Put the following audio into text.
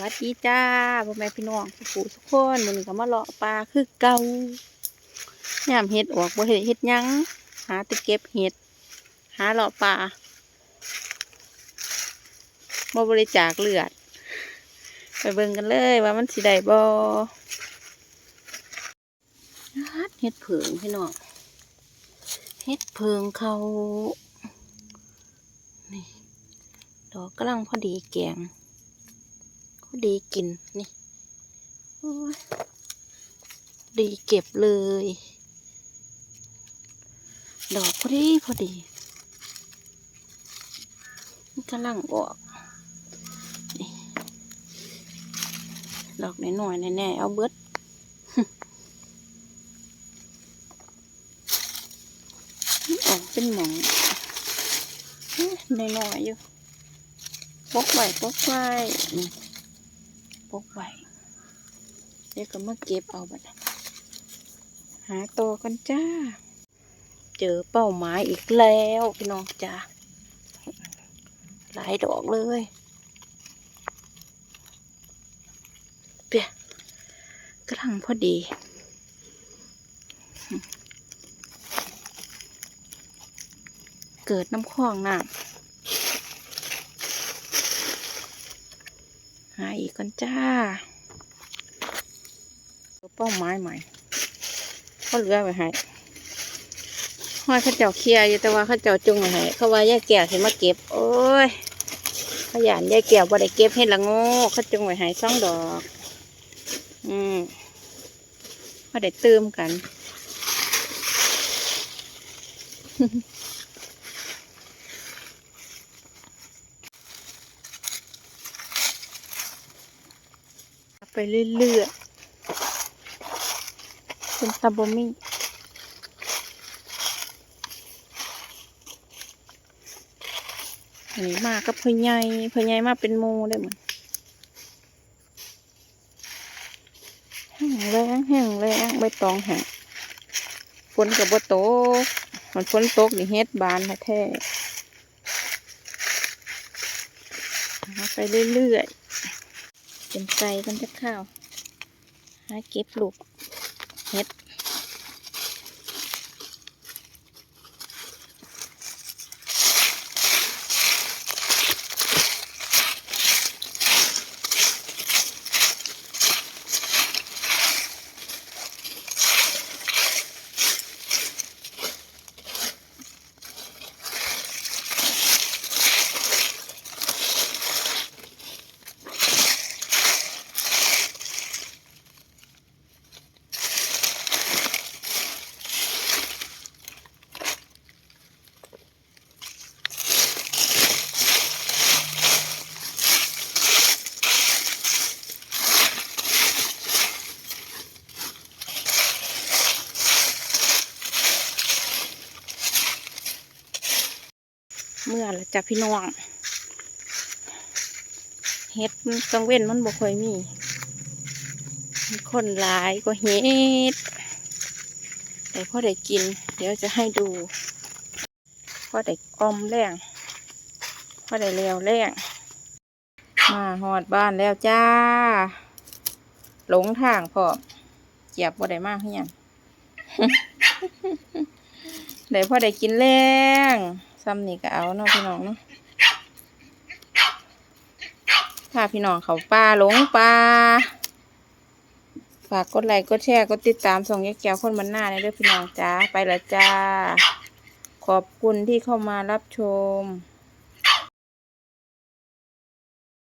วัสดีจ้าพ่อแม่พี่น้องสุขุสุกคนมันก็มาเลาะปลาคือเก่ายามเห็ดออกบ่เห็ดเห็ดยังหาตะเก็บเห็ด หาเลาะปลาบ่บริจาคเลือด ไปเบิ่งกันเลยว่ามันสิได้บ่ฮัดเห็ดเผิงพี่น้องเห็ดเผิงเขานี่ดอกกำลังพอดีแกง ดีกินนี่ดีเก็บเลย ดอกพอดีพอดีกำลังออกดอกน้อยๆแน่ๆเอาเบิดออกเป็นหมองน้อยๆอยู่ปกไว้ปกไว้ ปกไว้เดี๋ยวก็มาเก็บเอาบัดนะหาตัวกันจ้า เจอเป้าหมายอีกแล้วพี่น้องจ้าหลายดอกเลยเปียกำลังพอดีเกิดน้ำคลองน้ำ หาอีกกันจ้าเป้าไม้ใหม่ก็เหลือไว้ให้ห้อยข้าเจ้าเคลียร์อยู่แต่ว่าข้าเจ้าจุงไว้ให้เขาว่าแยกแก้วเห็นมาเก็บ โอ้ยขยันแยกแก้วบ่ได้เก็บให้ละโง่เขาจุงไว้ให้สองดอก อืมบ่ได้เติมกัน ไปเรื่อยๆเป็นตาบมี่นนี้มากับเพ่อใหญ่พ่อใหญ่มาเป็นหมูได้เหมือนแห้งแรงแห้งแรงใบตองแห้งฝนกับบ่ตกมันฝนตกนี่เฮ็ดบานแท้ไปเรื่อยๆ เป็นไก่กันจะข้าว หาเก็บลูกเห็ด เมื่อละจ้ะพี่น้องเห็ดมันกังเว้นมันบ่ค่อยมี คนหลายก็เห็ดแต่พ่อได้กิน เดี๋ยวจะให้ดูพ่อได้ออมแรงพ่อได้แล้วแรงมาหอดบ้านแล้วจ้า หลงทางพอเกียบบ่ได้มากเฮียงได้พ่อได้กินแรง ซ้ำนี่ก็เอาเนาะพี่น้องเนาะถ้าพี่น้องเขาป่าหลงป่าฝากกดไลค์กดแชร์กดติดตามส่งยายแก้วคนมันหน้าในเด้อพี่น้องจ้าไปละจ้า ขอบคุณที่เข้ามารับชม